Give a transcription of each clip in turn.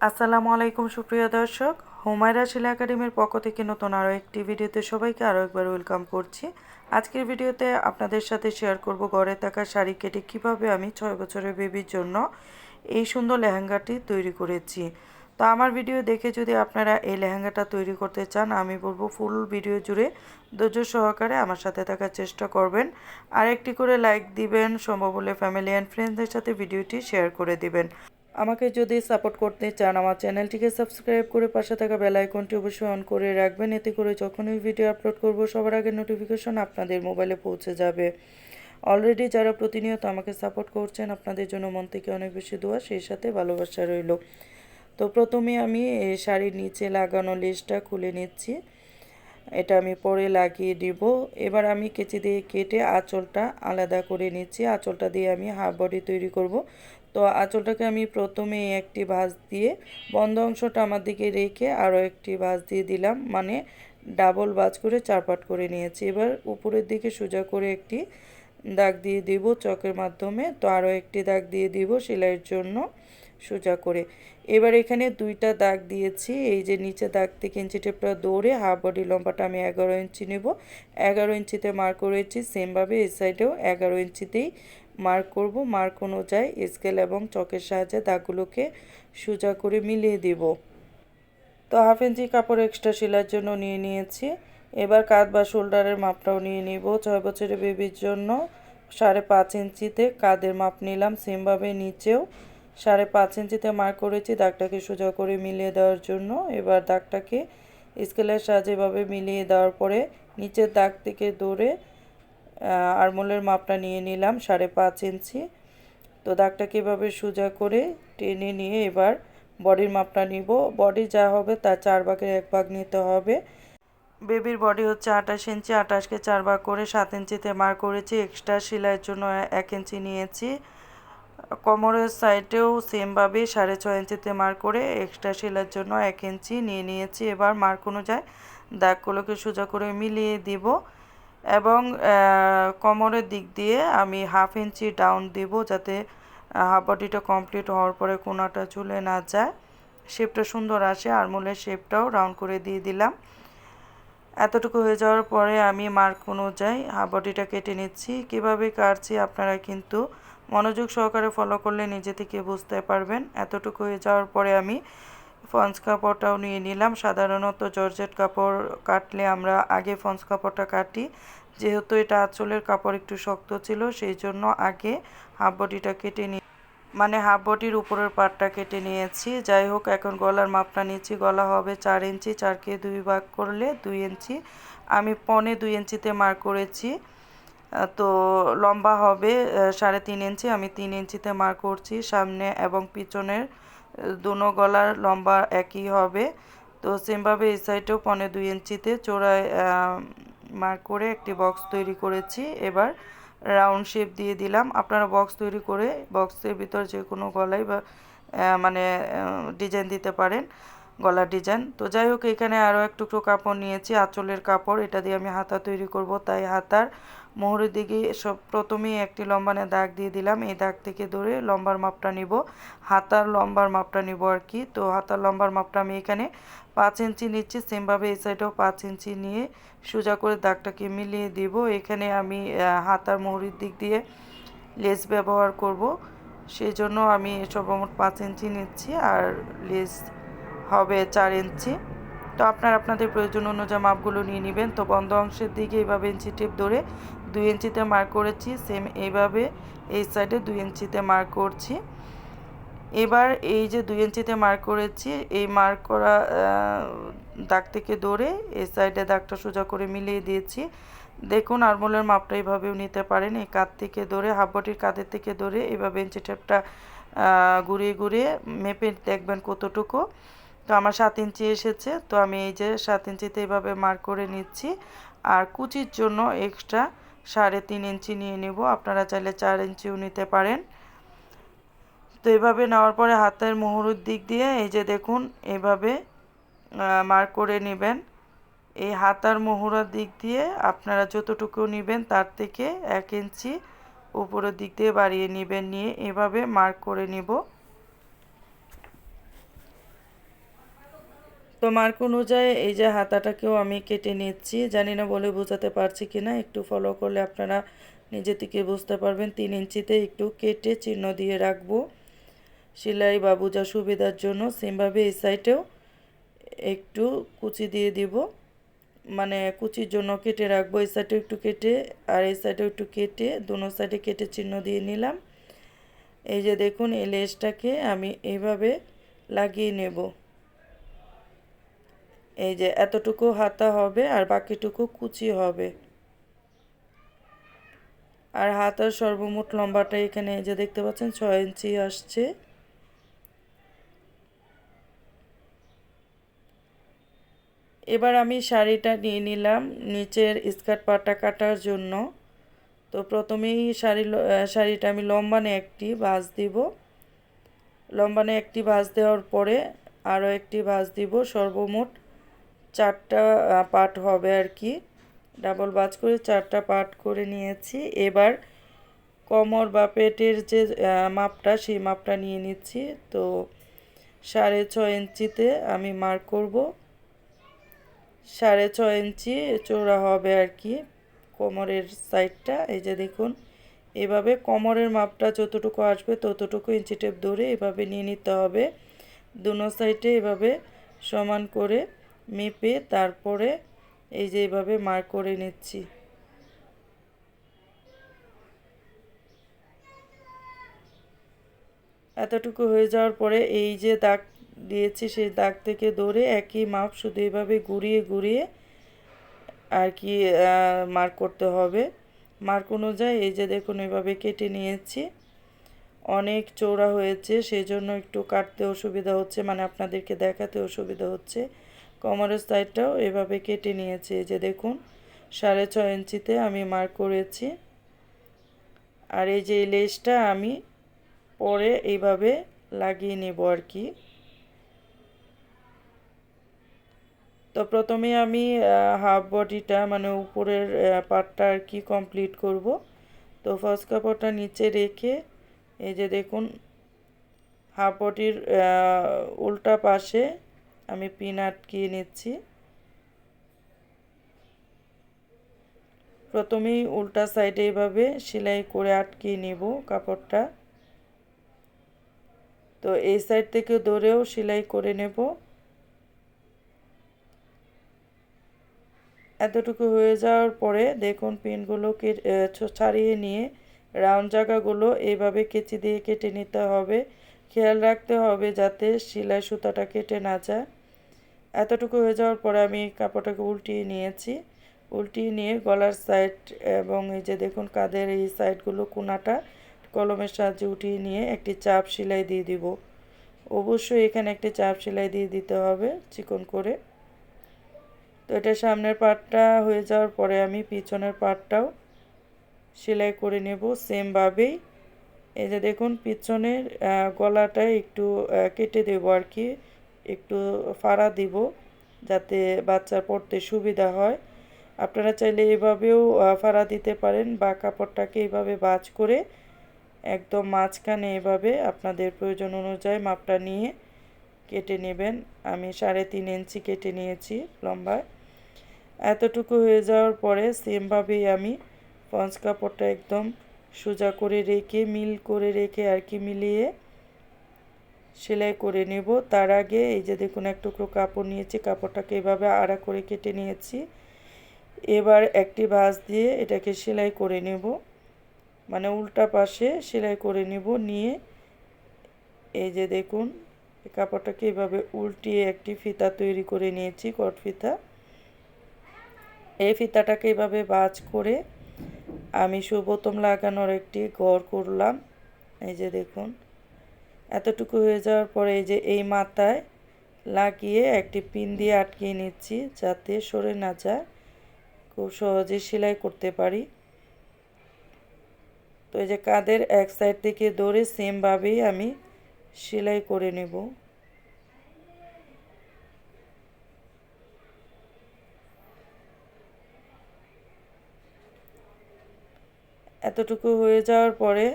আসসালামু আলাইকুম, সুপ্রিয় দর্শক। হুমায়রা শিলা একাডেমির পক্ষ থেকে নতুন আরও একটি ভিডিওতে সবাইকে আরও একবার ওয়েলকাম করছি। আজকের ভিডিওতে আপনাদের সাথে শেয়ার করব ঘরে থাকা শাড়ি কেটে কীভাবে আমি ছয় বছরের বেবির জন্য এই সুন্দর লেহেঙ্গাটি তৈরি করেছি। তো আমার ভিডিও দেখে যদি আপনারা এই লেহেঙ্গাটা তৈরি করতে চান, আমি বলব ফুল ভিডিও জুড়ে ধৈর্য সহকারে আমার সাথে থাকার চেষ্টা করবেন। আর একটি করে লাইক দিবেন, সম্ভব হলে ফ্যামিলি অ্যান্ড ফ্রেন্ডসদের সাথে ভিডিওটি শেয়ার করে দিবেন। আমাকে যদি সাপোর্ট করতে চান, আমার চ্যানেলটিকে সাবস্ক্রাইব করে পাশে থাকা বেল আইকনটি অবশ্যই অন করে রাখবেন। এতে করে যখনই ভিডিও আপলোড করব, সবার আগে নোটিফিকেশন আপনাদের মোবাইলে পৌঁছে যাবে। অলরেডি যারা প্রতিনিয়ত আমাকে সাপোর্ট করছেন, আপনাদের জন্য মন থেকে অনেক বেশি দোয়া, সেই সাথে ভালোবাসা রইল। তো প্রথমে আমি শাড়ির নিচে লাগানো লেসটা খুলে নিচ্ছি। এটা আমি পরে লাগিয়ে দিব। এবার আমি কেচি দিয়ে কেটে আঁচলটা আলাদা করে নিচ্ছি। আঁচলটা দিয়ে আমি হাফ বডি তৈরি করব। তো আঁচলটাকে আমি প্রথমে একটি ভাঁজ দিয়ে বন্ধ অংশটা আমার দিকে রেখে আরও একটি ভাঁজ দিয়ে দিলাম। মানে ডাবল ভাঁজ করে চারপাট করে নিয়েছি। এবার উপরের দিকে সোজা করে একটি দাগ দিয়ে দিব চকের মাধ্যমে। তো আরও একটি দাগ দিয়ে দিব সেলাইয়ের জন্য সোজা করে। এবার এখানে দুইটা দাগ দিয়েছি। এই যে নিচে দাগ থেকে ইঞ্চি টেপটা দৌড়ে হাফ বডি লম্বাটা আমি এগারো ইঞ্চি নেব। এগারো ইঞ্চিতে মার্ক করেছি সেমভাবে এই সাইডেও এগারো ইঞ্চিতেই মার্ক করব। মার্ক অনুযায়ী স্কেল এবং চকের সাহায্যে দাগগুলোকে সোজা করে মিলিয়ে দেব। তো হাফ ইঞ্চি কাপড় এক্সট্রা সেলাইয়ের জন্য নিয়ে নিয়েছি। এবার কাঁধ বা শোল্ডারের মাপটাও নিয়ে নিব। ছয় বছরের বেবির জন্য সাড়ে পাঁচ ইঞ্চিতে কাঁধের মাপ নিলাম। সেমভাবে নিচেও সাড়ে পাঁচ ইঞ্চিতে মার্ক করেছি দাগটাকে সোজা করে মিলিয়ে দেওয়ার জন্য। এবার দাগটাকে স্কেলের সাহায্যে এভাবে মিলিয়ে দেওয়ার পরে নিচের দাগ থেকে দৌড়ে আরমোলের মাপটা নিয়ে নিলাম, সাড়ে পাঁচ ইঞ্চি। তো দাগটাকে এভাবে সোজা করে টেনে নিয়ে এবার বডির মাপটা নিব। বডি যা হবে তার চার ভাগের এক ভাগ নিতে হবে। বেবির বডি হচ্ছে আঠাশ ইঞ্চি, আঠাশকে চার ভাগ করে সাত ইঞ্চিতে মার করেছি। এক্সট্রা সেলাইয়ের জন্য এক ইঞ্চি নিয়েছি। কোমরের সাইডেও সেমভাবে সাড়ে ছয় ইঞ্চিতে মার করে এক্সট্রা সেলাইয়ের জন্য এক ইঞ্চি নিয়ে নিয়েছি। এবার মার্ক অনুযায়ী দাগগুলোকে সোজা করে মিলিয়ে দিব। এবং কোমরের দিক দিয়ে আমি হাফ ইঞ্চি ডাউন দিব যাতে হাফ বডিটা কমপ্লিট হওয়ার পরে কোনাটা চুলে না যায়। শেপটা সুন্দর আসে, আর মূলের শেপটাও রাউন্ড করে দিয়ে দিলাম। এতটুকু হয়ে যাওয়ার পরে আমি মার্ক অনুযায়ী হাফ বডিটা কেটে নিচ্ছি। কীভাবে কাটছি আপনারা কিন্তু মনোযোগ সহকারে ফলো করলে নিজে থেকে বুঝতে পারবেন। এতটুকু হয়ে যাওয়ার পরে আমি ফন্স কাপড়টাও নিয়ে নিলাম। সাধারণত জর্জেট কাপড় কাটলে আমরা আগে ফন্স কাপড়টা কাটি। যেহেতু এটা আঁচলের কাপড় একটু শক্ত ছিল, সেই জন্য আগে হাফ বডিটা কেটে নিই মানে হাফ বডির উপরের পাটটা কেটে নিয়েছি। যাই হোক, এখন গলার মাপটা নিচ্ছি। গলা হবে চার ইঞ্চি, চারকে দুই ভাগ করলে দুই ইঞ্চি। আমি পনে দুই ইঞ্চিতে মার্ক করেছি। তো লম্বা হবে সাড়ে তিন ইঞ্চি। আমি তিন ইঞ্চিতে মার্ক করছি সামনে এবং পিছনের দুনো গলার লম্বা একই হবে। তো সেমভাবে এই সাইডেও পনেরো দুই ইঞ্চিতে চোড়ায় মার্ক করে একটি বক্স তৈরি করেছি। এবার রাউন্ড শেপ দিয়ে দিলাম। আপনারা বক্স তৈরি করে বক্সের ভিতর যে কোনো গলায় বা মানে ডিজাইন দিতে পারেন। গলার ডিজাইন। তো যাই হোক, এখানে আরও এক টুকরো কাপড় নিয়েছি। আঁচলের কাপড়, এটা দিয়ে আমি হাতা তৈরি করব। তাই হাতার মোহরের দিকে সব প্রথমেই একটি লম্বানে দাগ দিয়ে দিলাম। এই দাগ থেকে ধরে লম্বার মাপটা নিব। হাতার লম্বার মাপটা নিব আর কি। তো হাতার লম্বার মাপটা আমি এখানে পাঁচ ইঞ্চি নিচ্ছি। সেমভাবে এই সাইডেও পাঁচ ইঞ্চি নিয়ে সোজা করে দাগটাকে মিলিয়ে দিব। এখানে আমি হাতার মোহরির দিক দিয়ে লেস ব্যবহার করব। সেই জন্য আমি সর্বমোট পাঁচ ইঞ্চি নিচ্ছি। আর লেস হবে চার ইঞ্চি। তো আপনার আপনাদের প্রয়োজন অনুযায়ী মাপগুলো নিয়ে নেবেন। তো বন্ধ অংশের দিকে এইভাবে ইঞ্চি টেপ ধরে দুই ইঞ্চিতে মার্ক করেছি। সেম এইভাবে এই সাইডে দুই ইঞ্চিতে মার্ক করছি। এবার এই যে দুই ইঞ্চিতে মার্ক করেছি, এই মার্ক করা দাগ থেকে ধরে এই সাইডে দাগটা সোজা করে মিলিয়ে দিয়েছি। দেখুন, আরমোলের মাপটা এইভাবেও নিতে পারেন। এই কাঁধ থেকে ধরে হাফবটির কাঁধের থেকে ধরে এইভাবে ইঞ্চি টেপটা ঘুরিয়ে ঘুরিয়ে মেপে দেখবেন কতটুকু। তো আমার সাত ইঞ্চি এসেছে, তো আমি এই যে সাত ইঞ্চিতে এইভাবে মার্ক করে নিচ্ছি। আর কুচির জন্য এক্সট্রা সাড়ে তিন ইঞ্চি নিয়ে নেব, আপনারা চাইলে চার ইঞ্চিও নিতে পারেন। তো এভাবে নেওয়ার পরে হাতের মোহরুর দিক দিয়ে এই যে দেখুন, এভাবে মার্ক করে নেবেন। এই হাতার মোহরার দিক দিয়ে আপনারা যতটুকু নেবেন তার থেকে এক ইঞ্চি উপরের দিক দিয়ে বাড়িয়ে নেবেন, নিয়ে এভাবে মার্ক করে নিব। তো মার্ক অনুযায়ী এই যে হাতাটাকেও আমি কেটে নিচ্ছি। জানি না বলে বোঝাতে পারছি কি না একটু ফলো করলে আপনারা নিজে থেকে বুঝতে পারবেন। তিন ইঞ্চিতে একটু কেটে চিহ্ন দিয়ে রাখব। সেলাই বা বোঝা সুবিধার জন্য সেমভাবে এই সাইডেও একটু কুচি দিয়ে দিব। মানে কুচির জন্য কেটে রাখব, এই সাইডেও একটু কেটে আর এই সাইডেও একটু কেটে দুনো সাইডে কেটে চিহ্ন দিয়ে নিলাম। এই যে দেখুন, এই লেসটাকে আমি এইভাবে লাগিয়ে নেব। এই যে এতটুকু হাতা হবে আর বাকিটুকু কুচি হবে। আর হাতার সর্বমোট লম্বাটা এখানে এই যে দেখতে পাচ্ছেন, ছয় ইঞ্চি আসছে। এবার আমি শাড়িটা নিয়ে নিলাম নিচের স্কার্ট পাটা কাটার জন্য। তো প্রথমেই শাড়ি শাড়িটা আমি লম্বানে একটি ভাঁজ দিব। লম্বানে একটি ভাঁজ দেওয়ার পরে আরও একটি ভাঁজ দিব সর্বমোট চারটা পাট হবে আর কি। ডাবল বাজ করে চারটা পাট করে নিয়েছি। এবার কমর বা পেটের যে মাপটা, সেই মাপটা নিয়ে নিচ্ছি। তো সাড়ে ছয় ইঞ্চিতে আমি মার্ক করব। সাড়ে ছয় ইঞ্চি চৌড়া হবে আর কি কোমরের সাইডটা। এই যে দেখুন, এভাবে কোমরের মাপটা যতটুকু আসবে ততটুকু ইঞ্চি টেপ ধরে এভাবে নিয়ে নিতে হবে। দুনো সাইডে এভাবে সমান করে মেপে তারপরে এই যে এভাবে মার করে নিচ্ছি। এতটুকু হয়ে যাওয়ার পরে এই যে দাগ দিয়েছি, সেই দাগ থেকে ধরে একই মাপ শুধু এভাবে ঘুরিয়ে ঘুরিয়ে আর কি মার্ক করতে হবে। মার্ক অনুযায়ী এই যে দেখুন এভাবে কেটে নিয়েছি। অনেক চৌড়া হয়েছে সেই জন্য একটু কাটতে অসুবিধা হচ্ছে মানে আপনাদেরকে দেখাতে অসুবিধা হচ্ছে। কমারের সাইডটাও এভাবে কেটে নিয়েছি। এই যে দেখুন, সাড়ে ছয় ইঞ্চিতে আমি মার্ক করেছি। আর এই যে লেসটা আমি পরে এইভাবে লাগিয়ে নেব আর কি। তো প্রথমে আমি হাফ বডিটা মানে উপরের পার্টটা আর কি কমপ্লিট করব। তো ফার্স্ট কাপড়টা নিচে রেখে এই যে দেখুন, হাফ বডির উল্টা পাশে আমি পিন আটকিয়ে নিচ্ছি। প্রথমেই উল্টা সাইডে এইভাবে সেলাই করে আটকিয়ে নিব কাপড়টা। তো এই সাইড থেকে ধরেও সেলাই করে নেব। এতটুকু হয়ে যাওয়ার পরে দেখুন পিনগুলোকে ছাড়িয়ে নিয়ে রাউন্ড জায়গাগুলো এইভাবে কেচি দিয়ে কেটে নিতে হবে। খেয়াল রাখতে হবে যাতে সেলাই সুতাটা কেটে না যায়। এতটুকু হয়ে যাওয়ার পরে আমি কাপড়টাকে উল্টিয়ে নিয়েছি। উল্টিয়ে নিয়ে গলার সাইড এবং এই যে দেখুন কাঁধের এই সাইডগুলো কোনাটা কলমের সাহায্যে উঠিয়ে নিয়ে একটি চাপ সেলাই দিয়ে দিব। অবশ্যই এখানে একটি চাপ সেলাই দিয়ে দিতে হবে চিকন করে। তো এটা সামনের পাটটা হয়ে যাওয়ার পরে আমি পিছনের পাটটাও সেলাই করে নেব সেমভাবেই। এই যে দেখুন পিছনের গলাটা একটু কেটে দেব আর কি। একটু ফাড়া দিব যাতে বাচ্চার পড়তে সুবিধা হয়। আপনারা চাইলে এভাবেও ফাড়া দিতে পারেন বা কাপড়টাকে এভাবে বাজ করে একদম মাঝখানে এভাবে আপনাদের প্রয়োজন অনুযায়ী মাপটা নিয়ে কেটে নেবেন। আমি সাড়ে তিন ইঞ্চি কেটে নিয়েছি লম্বায়। এতটুকু হয়ে যাওয়ার পরে সেমভাবেই আমি পঞ্চ কাপড়টা একদম সোজা করে রেখে, মিল করে রেখে আর কি মিলিয়ে সেলাই করে নেব। তার আগে এই যে দেখুন, এক টুকরো কাপড় নিয়েছি। কাপড়টাকে এভাবে আড়া করে কেটে নিয়েছি। এবার একটি ভাঁজ দিয়ে এটাকে সেলাই করে নেব। মানে উল্টা পাশে সেলাই করে নেব। নিয়ে এই যে দেখুন কাপড়টাকে এভাবে উল্টিয়ে একটি ফিতা তৈরি করে নিয়েছি, কট ফিতা। এই ফিতাটাকে এভাবে বাজ করে আমি সুবোতম লাগানোর একটি ঘর করলাম। এই যে দেখুন এতটুকু হয়ে যাওয়ার পরে এই যে এই মাথায় লাগিয়ে একটি পিন দিয়ে আটকিয়ে নিচ্ছি যাতে সরে না যায়। খুব সহজে সেলাই করতে পারি। তো এই যে কাঁধের এক সাইড থেকে ধরে সেমভাবেই আমি সেলাই করে নেব। এতটুকু হয়ে যাওয়ার পরে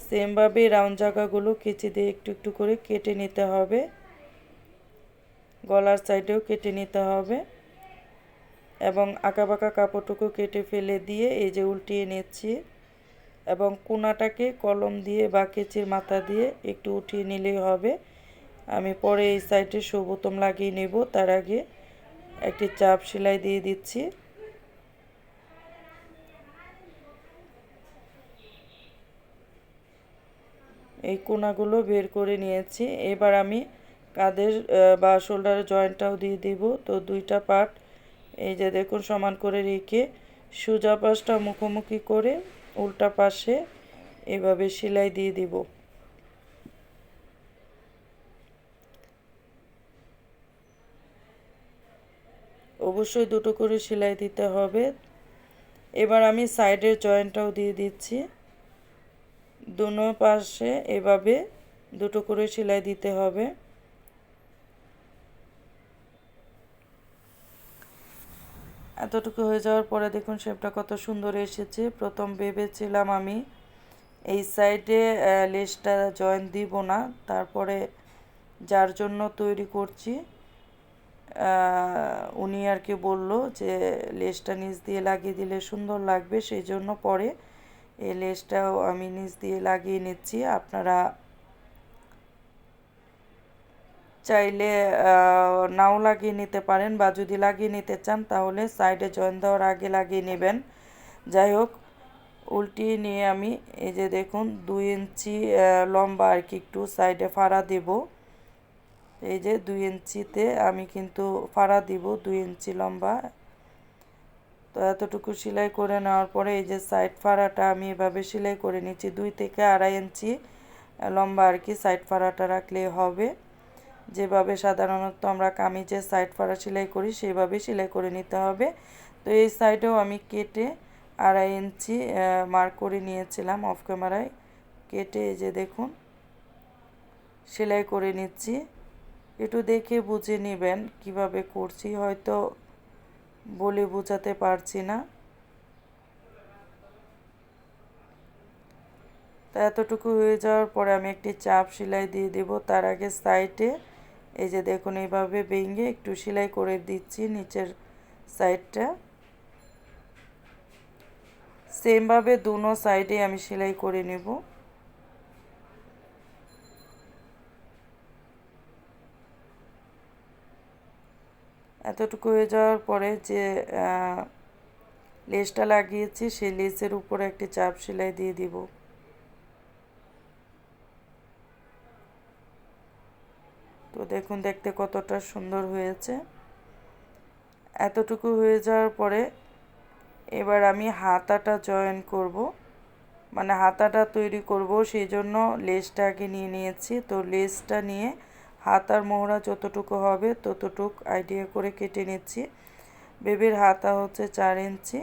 সেমভাবে রাউন্ড জায়গাগুলো কেচি দিয়ে একটু একটু করে কেটে নিতে হবে। গলার সাইডেও কেটে নিতে হবে। এবং আঁকাবাঁকা কাপড়টুকু কেটে ফেলে দিয়ে এই যে উল্টিয়ে নিচ্ছি। এবং কোনাটাকে কলম দিয়ে বা কেচির মাথা দিয়ে একটু উঠিয়ে নিলেই হবে। আমি পরে এই সাইডে সবুতম লাগিয়ে নেব। তার আগে একটি চাপ সেলাই দিয়ে দিচ্ছি। এই কোনাগুলো বের করে নিয়েছি। এবার আমি কাদের বা শোল্ডারের জয়েন্টটাও দিয়ে দিব। তো দুইটা পার্ট এই যে দেখুন সমান করে রেখে সোজা পাশটা মুখোমুখি করে উল্টা পাশে এভাবে সেলাই দিয়ে দিব। অবশ্যই দুটো করে সেলাই দিতে হবে। এবার আমি সাইডের জয়েন্টটাও দিয়ে দিচ্ছি। দুনো পাশে এভাবে দুটো করে সেলাই দিতে হবে। এতটুকু হয়ে যাওয়ার পরে দেখুন শেপটা কত সুন্দর এসেছে। প্রথম ভেবেছিলাম আমি এই সাইডে লেসটা জয়েন দিব না, তারপরে যার জন্য তৈরি করছি উনি আর কি বলল যে লেসটা নিচ দিয়ে লাগিয়ে দিলে সুন্দর লাগবে, সেই জন্য পরে এই লেসটাও আমি নিচ দিয়ে লাগিয়ে নিচ্ছি। আপনারা চাইলে নাও লাগিয়ে নিতে পারেন বা যদি লাগিয়ে নিতে চান তাহলে সাইডে জয়েন দেওয়ার আগে লাগিয়ে নেবেন। যাই হোক উল্টিয়ে নিয়ে আমি এই যে দেখুন, দুই ইঞ্চি লম্বা আর কি একটু সাইডে ফাড়া দেব। এই যে দুই ইঞ্চিতে আমি কিন্তু ফাড়া দিব, দুই ইঞ্চি লম্বা। এতটুকু সেলাই করে নেওয়ার পরে এই যে সাইড ফাড়াটা আমি এভাবে সেলাই করে নিচ্ছি, দুই থেকে আড়াই ইঞ্চি লম্বা আর কি সাইড ফাড়াটা রাখলে হবে। যেভাবে সাধারণত আমরা কামিজের সাইড ফাড়া সেলাই করি, সেইভাবে সেলাই করে নিতে হবে। তো এই সাইডেও আমি কেটে আড়াই ইঞ্চি মার্ক করে নিয়েছিলাম অফ ক্যামেরায় কেটে এই যে দেখুন, সেলাই করে নিচ্ছি। একটু দেখে বুঝে নেবেন কীভাবে করছি, হয়তো বলে বোঝাতে পারছি না। তা এতটুকু হয়ে যাওয়ার পরে আমি একটি চাপ সেলাই দিয়ে দেব। তার আগে সাইডে, এই যে দেখুন এইভাবে ভেঙে একটু সেলাই করে দিচ্ছি নিচের সাইডটা। সেমভাবে দুনো সাইডে আমি সেলাই করে নেব। এতটুকু হয়ে যাওয়ার পরে যে লেসটা লাগিয়েছি, সেই লেসের উপরে একটি চাপ সেলাই দিয়ে দিব। তো দেখুন, দেখতে কতটা সুন্দর হয়েছে। এতটুকু হয়ে যাওয়ার পরে এবার আমি হাতাটা জয়েন করব। মানে হাতাটা তৈরি করব, সেই জন্য লেসটা আগে নিয়ে নিয়েছি। তো লেসটা নিয়ে হাতার মোহরা যতটুকু হবে ততটুক আইডিয়া করে কেটে নিচ্ছি। বেবির হাতা হচ্ছে চার ইঞ্চি।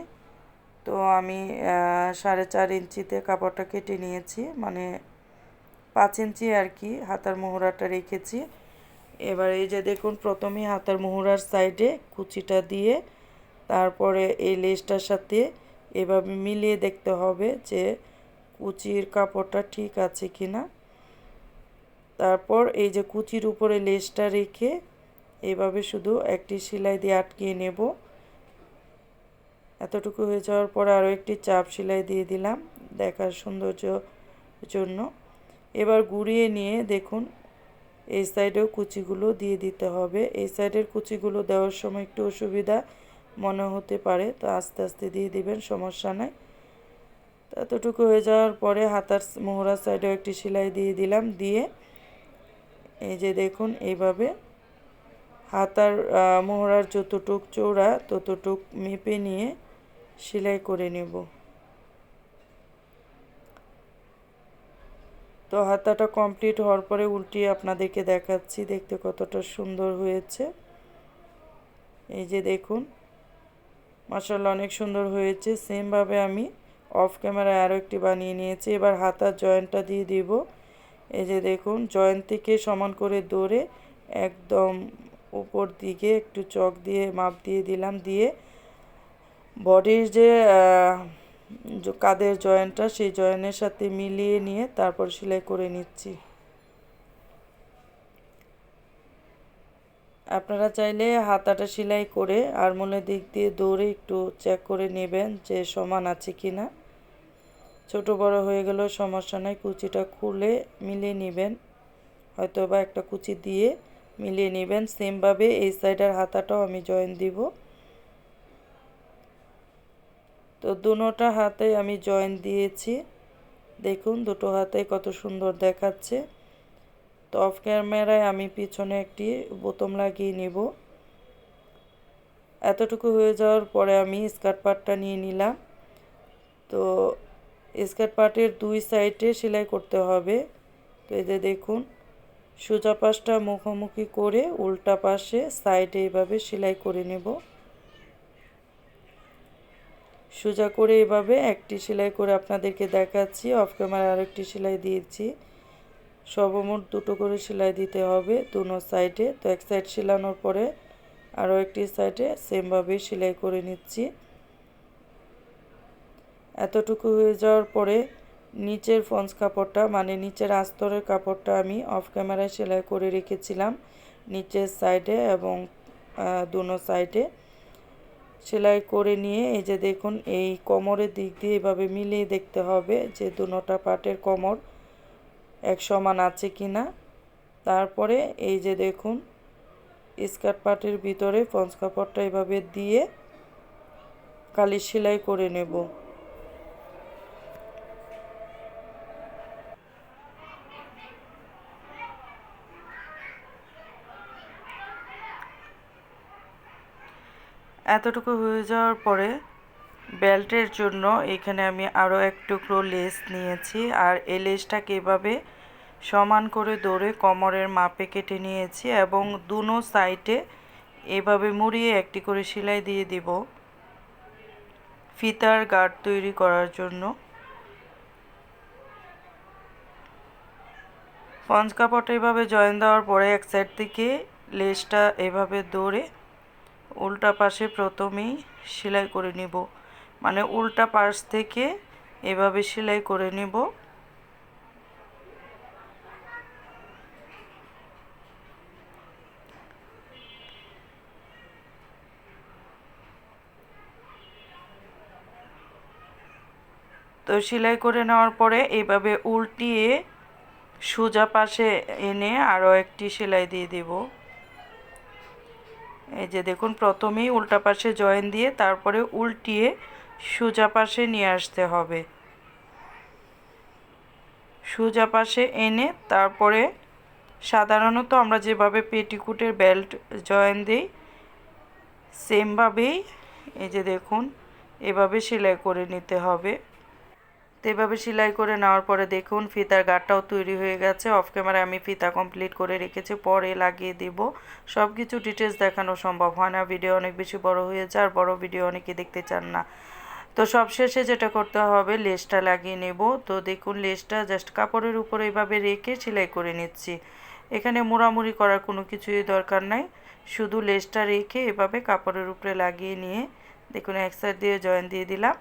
তো আমি সাড়ে চার ইঞ্চিতে কাপড়টা কেটে নিয়েছি। মানে পাঁচ ইঞ্চি আর কি হাতার মোহরাটা রেখেছি। এবার এই যে দেখুন, প্রথমে হাতার মোহরার সাইডে কুচিটা দিয়ে তারপরে এই লেসটার সাথে এভাবে মিলিয়ে দেখতে হবে যে কুচির কাপড়টা ঠিক আছে কি না তারপর এই যে কুচির উপরে লেসটা রেখে এভাবে শুধু একটি সেলাই দিয়ে আটকিয়ে নেব। এতটুকু হয়ে যাওয়ার পর আরও একটি চাপ সেলাই দিয়ে দিলাম দেখার সৌন্দর্য জন্য। এবার গুড়িয়ে নিয়ে দেখুন, এই সাইডেও কুচিগুলো দিয়ে দিতে হবে। এই সাইডের কুচিগুলো দেওয়ার সময় একটু অসুবিধা মনে হতে পারে, তো আস্তে আস্তে দিয়ে দিবেন, সমস্যা নাই। এতটুকু হয়ে যাওয়ার পরে হাতার মোহরা সাইডেও একটি সেলাই দিয়ে দিলাম, দিয়ে এই যে দেখুন, এইভাবে হাতার মোহরার যতটুক চৌড়া ততটুক মেপে নিয়ে সেলাই করে নেব। তো হাতাটা কমপ্লিট হওয়ার পরে উল্টিয়ে আপনাদেরকে দেখাচ্ছি, দেখতে কতটা সুন্দর হয়েছে। এই যে দেখুন মাসাল্লাহ অনেক সুন্দর হয়েছে। সেমভাবে আমি অফ ক্যামেরায় আরও একটি বানিয়ে নিয়েছি। এবার হাতার জয়েন্টটা দিয়ে দিব। এই যে দেখুন, জয়ন্তীকে সমান করে দৌড়ে একদম উপর দিকে একটু চক দিয়ে, মাপ দিয়ে দিলাম, দিয়ে বডির যে কাদের জয়েন্টটা, সেই জয়েন্টের সাথে মিলিয়ে নিয়ে তারপর সেলাই করে নিচ্ছি। আপনারা চাইলে হাতাটা সেলাই করে আরমোলের দিক দিয়ে দৌড়ে একটু চেক করে নেবেন যে সমান আছে কি না ছোটো বড় হয়ে গেলেও সমস্যা নাই, কুচিটা খুলে মিলিয়ে নেবেন। হয়তো বা একটা কুচি দিয়ে মিলিয়ে নেবেন। সেমভাবে এই সাইডের হাতাটাও আমি জয়েন দিব। তো দুটোটা হাতে আমি জয়েন দিয়েছি। দেখুন, দুটো হাতে কত সুন্দর দেখাচ্ছে। তো অফ ক্যামেরায় আমি পিছনে একটি বোতম লাগিয়ে নিব। এতটুকু হয়ে যাওয়ার পরে আমি স্কার্ট পাটটা নিয়ে নিলাম। তো স্কার্ট পাটের দুই সাইডে সেলাই করতে হবে। তো এই যে দেখুন, সোজা পাশটা মুখোমুখি করে উল্টা পাশে সাইডে এইভাবে সেলাই করে নেব। সোজা করে এভাবে একটি সেলাই করে আপনাদেরকে দেখাচ্ছি। অফ ক্যামেরা আরেকটি সেলাই দিয়েছি। সর্বমোট দুটো করে সেলাই দিতে হবে দুনো সাইডে। তো এক সাইড সেলানোর পরে আরও একটি সাইডে সেমভাবে সেলাই করে নিচ্ছি। এতটুকু হয়ে যাওয়ার পরে নিচের ফন্স কাপড়টা মানে নিচের আস্তরের কাপড়টা আমি অফ ক্যামেরায় সেলাই করে রেখেছিলাম। নিচের সাইডে এবং দুনো সাইডে সেলাই করে নিয়ে এই যে দেখুন, এই কোমরের দিক দিয়ে এভাবে মিলিয়ে দেখতে হবে যে দুনোটা পাটের কোমর এক সমান আছে কি না তারপরে এই যে দেখুন, স্কার্ট পাটের ভিতরে ফন্স কাপড়টা এভাবে দিয়ে কালি সেলাই করে নেব। এতটুকু হয়ে যাওয়ার পরে বেল্টের জন্য এখানে আমি আরও এক টুকরো লেস নিয়েছি। আর এই লেসটাকে এভাবে সমান করে দৌড়ে কোমরের মাপে কেটে নিয়েছি এবং দুনো সাইডে এভাবে মুড়িয়ে একটি করে সেলাই দিয়ে দিব ফিতার গার্ড তৈরি করার জন্য। পঞ্চ কাপড়টা এভাবে জয়েন দেওয়ার পরে এক সাইড থেকে লেসটা এভাবে দৌড়ে উল্টা পাশে প্রথমেই সেলাই করে নিব। মানে উল্টা পাশ থেকে এভাবে সেলাই করে নিব। তো সেলাই করে নেওয়ার পরে এইভাবে উল্টিয়ে সোজা পাশে এনে আরও একটি সেলাই দিয়ে দেব। এই যে দেখুন, প্রথমেই উল্টা পাশে জয়েন দিয়ে তারপরে উল্টিয়ে সোজা পাশে নিয়ে আসতে হবে। সোজা পাশে এনে তারপরে সাধারণত আমরা যেভাবে পেটিকুটের বেল্ট জয়েন দিই, সেমভাবেই এই যে দেখুন, এভাবে সেলাই করে নিতে হবে। তো এভাবে সেলাই করে নেওয়ার পরে দেখুন, ফিতার গাটাও তৈরি হয়ে গেছে। অফ ক্যামেরা আমি ফিতা কমপ্লিট করে রেখেছি, পরে লাগিয়ে দিব। সব কিছু ডিটেলস দেখানো সম্ভব হয় না ভিডিও অনেক বেশি বড় হয়ে যায় আর বড় ভিডিও অনেকে দেখতে চান না। তো সবশেষে যেটা করতে হবে, লেসটা লাগিয়ে নেব। তো দেখুন, লেসটা জাস্ট কাপড়ের উপরে এভাবে রেখে সেলাই করে নিচ্ছি। এখানে মোড়ামুড়ি করার কোনো কিছুই দরকার নাই। শুধু লেসটা রেখে এভাবে কাপড়ের উপরে লাগিয়ে নিয়ে, দেখুন, এক সাইড দিয়ে জয়েন দিয়ে দিলাম।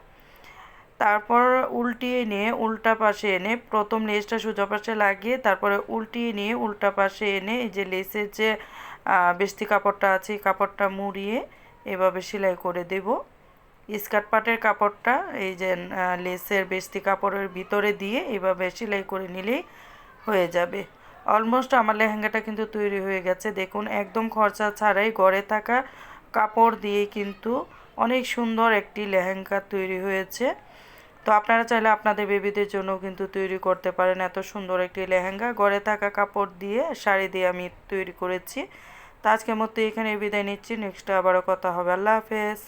তারপর উল্টিয়ে নিয়ে উল্টা পাশে এনে প্রথম লেসটা সোজা পাশে লাগিয়ে তারপরে উল্টিয়ে নিয়ে উল্টা পাশে এনে এই যে লেসের যে বেস্তি কাপড়টা আছে কাপড়টা মুড়িয়ে এভাবে সেলাই করে দেব। স্কার্ট পাটের কাপড়টা এই যে লেসের বেস্তি কাপড়ের ভিতরে দিয়ে এভাবে সেলাই করে নিলেই হয়ে যাবে। অলমোস্ট আমার লেহেঙ্গাটা কিন্তু তৈরি হয়ে গেছে। দেখুন, একদম খরচা ছাড়াই গড়ে থাকা কাপড় দিয়ে কিন্তু অনেক সুন্দর একটি লেহেঙ্গা তৈরি হয়েছে। তো আপনারা চাইলে আপনাদের বেবিদের জন্য কিন্তু তৈরি করতে পারেন। এত সুন্দর একটি লেহেঙ্গা। গড়ে থাকা কাপড় দিয়ে, শাড়ি দিয়ে আমি তৈরি করেছি। তো আজকের মতো এখানে বিদায় নিচ্ছি। নেক্সট আবারও কথা হবে। আল্লাহ হাফেজ।